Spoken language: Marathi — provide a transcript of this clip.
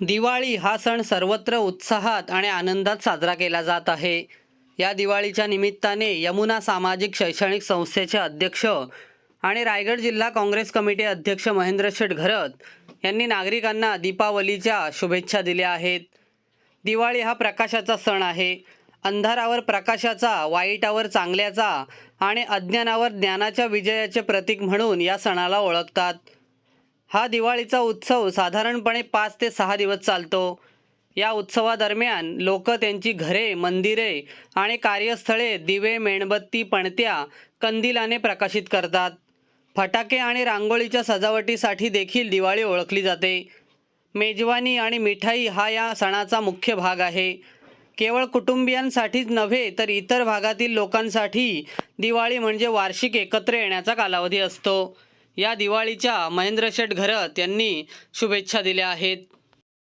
दिवाळी हा सण सर्वत्र उत्साहात आणि आनंदात साजरा केला जात आहे. या दिवाळीच्या निमित्ताने यमुना सामाजिक शैक्षणिक संस्थेचे अध्यक्ष आणि रायगड जिल्हा काँग्रेस कमिटी अध्यक्ष महेंद्र शेठ घरत यांनी नागरिकांना दीपावलीच्या शुभेच्छा दिल्या आहेत. दिवाळी हा प्रकाशाचा सण आहे. अंधारावर प्रकाशाचा वाईटावर चांगल्याचा आणि अज्ञानावर ज्ञानाच्या विजयाचे प्रतीक म्हणून या सणाला ओळखतात. हा दिवाळीचा उत्सव साधारणपणे पाच ते सहा दिवस चालतो. या उत्सवादरम्यान लोक त्यांची घरे मंदिरे आणि कार्यस्थळे दिवे मेणबत्ती पणत्या कंदिलाने प्रकाशित करतात. फटाके आणि रांगोळीच्या सजावटीसाठी देखील दिवाळी ओळखली जाते. मेजवानी आणि मिठाई हा या सणाचा मुख्य भाग आहे. केवळ कुटुंबियांसाठीच नव्हे तर इतर भागातील लोकांसाठी दिवाळी म्हणजे वार्षिक एकत्र येण्याचा कालावधी असतो. या दिवाळीच्या महेंद्र शेठ घरत यांनी शुभेच्छा दिल्या आहेत.